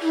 राज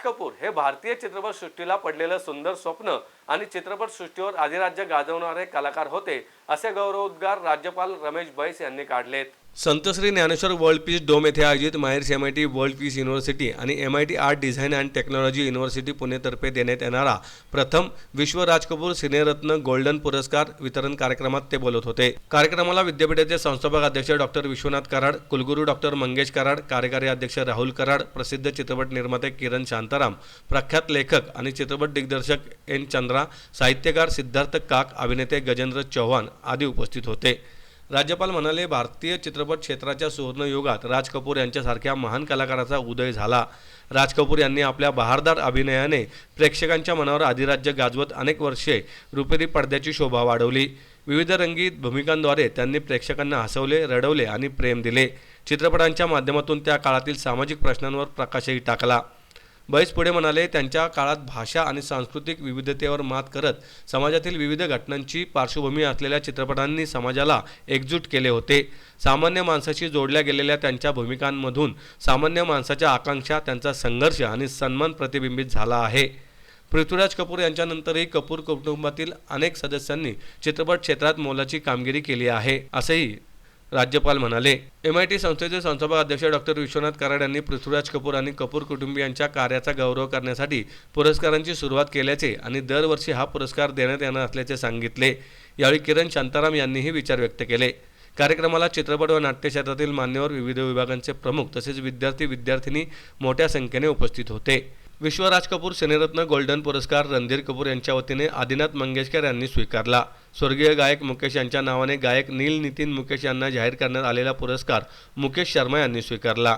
कपूर हे भारतीय चित्रपट सृष्टीला पडलेलं सुंदर स्वप्न आणि चित्रपट सृष्टीवर अधिराज्य गाजवणारे कलाकार होते असे गौरवोद्गार राज्यपाल रमेश बैस यांनी काढलेत. Santshri Dnyaneshwar world peace dome येथे आयोजित MAEER M I T world peace university आणि M I T art design and technology university पुणेतर्फे देण्यात येणारा प्रथम विश्व राज कपूर सिनेरत्न गोल्डन पुरस्कार वितरण कार्यक्रमात ते बोलत होते. कार्यक्रमाला विद्यापीठाचे संस्थापक अध्यक्ष डॉक्टर विश्वनाथ कराड कुलगुरू डॉक्टर मंगेश कराड कार्यकारी अध्यक्ष राहुल कराड प्रसिद्ध चित्रपट निर्माते किरण शांताराम प्रख्यात लेखक आणि चित्रपट दिग्दर्शक एन चंद्रा साहित्यकार सिद्धार्थ काक अभिनेते गजेंद्र चव्हाण आदी उपस्थित होते. राज्यपाल म्हणाले भारतीय चित्रपट क्षेत्राच्या सुवर्णयुगात राज कपूर यांच्यासारख्या महान कलाकाराचा उदय झाला. राज कपूर यांनी आपल्या बहारदार अभिनयाने प्रेक्षकांच्या मनावर अधिराज्य गाजवत अनेक वर्षे रुपेरी पडद्याची शोभा वाढवली. विविध रंगीत भूमिकांद्वारे त्यांनी प्रेक्षकांना हसवले रडवले आणि प्रेम दिले. चित्रपटांच्या माध्यमातून त्या काळातील सामाजिक प्रश्नांवर प्रकाशही टाकला. बैस पुढे म्हणाले त्यांच्या काळात भाषा आणि सांस्कृतिक विविधतेवर मात करत समाजातील विविध घटनांची पार्श्वभूमी असलेल्या चित्रपटांनी समाजाला एकजूट केले होते. सामान्य माणसाशी जोडल्या गेलेल्या त्यांच्या भूमिकांमधून सामान्य माणसाच्या आकांक्षा त्यांचा संघर्ष आणि सन्मान प्रतिबिंबित झाला आहे. पृथ्वीराज कपूर यांच्यानंतरही कपूर कुटुंबातील अनेक सदस्यांनी चित्रपट क्षेत्रात मोलाची कामगिरी केली आहे असेही राज्यपाल म्हणाले एम आय टी संस्थेचे संस्थापक अध्यक्ष डॉक्टर विश्वनाथ कराड यांनी पृथ्वीराज कपूर आणि कपूर कुटुंबियांच्या कार्याचा गौरव करण्यासाठी पुरस्कारांची सुरुवात केल्याचे आणि दरवर्षी हा पुरस्कार देण्यात येणार असल्याचे सांगितले. यावेळी किरण शांताराम यांनीही विचार व्यक्त केले. कार्यक्रमाला चित्रपट व नाट्यक्षेत्रातील मान्यवर विविध विभागांचे प्रमुख तसेच विद्यार्थी विद्यार्थिनी मोठ्या संख्येने उपस्थित होते. विश्वराज कपूर सिनेरत्न गोल्डन पुरस्कार रणधीर कपूर यांच्या वतीने आदिनाथ मंगेशकर यांनी स्वीकारला. स्वर्गीय गायक मुकेश यांच्या नावाने गायक नील नितीन मुकेश यांना जाहीर करण्यात आलेला पुरस्कार मुकेश शर्मा यांनी स्वीकारला.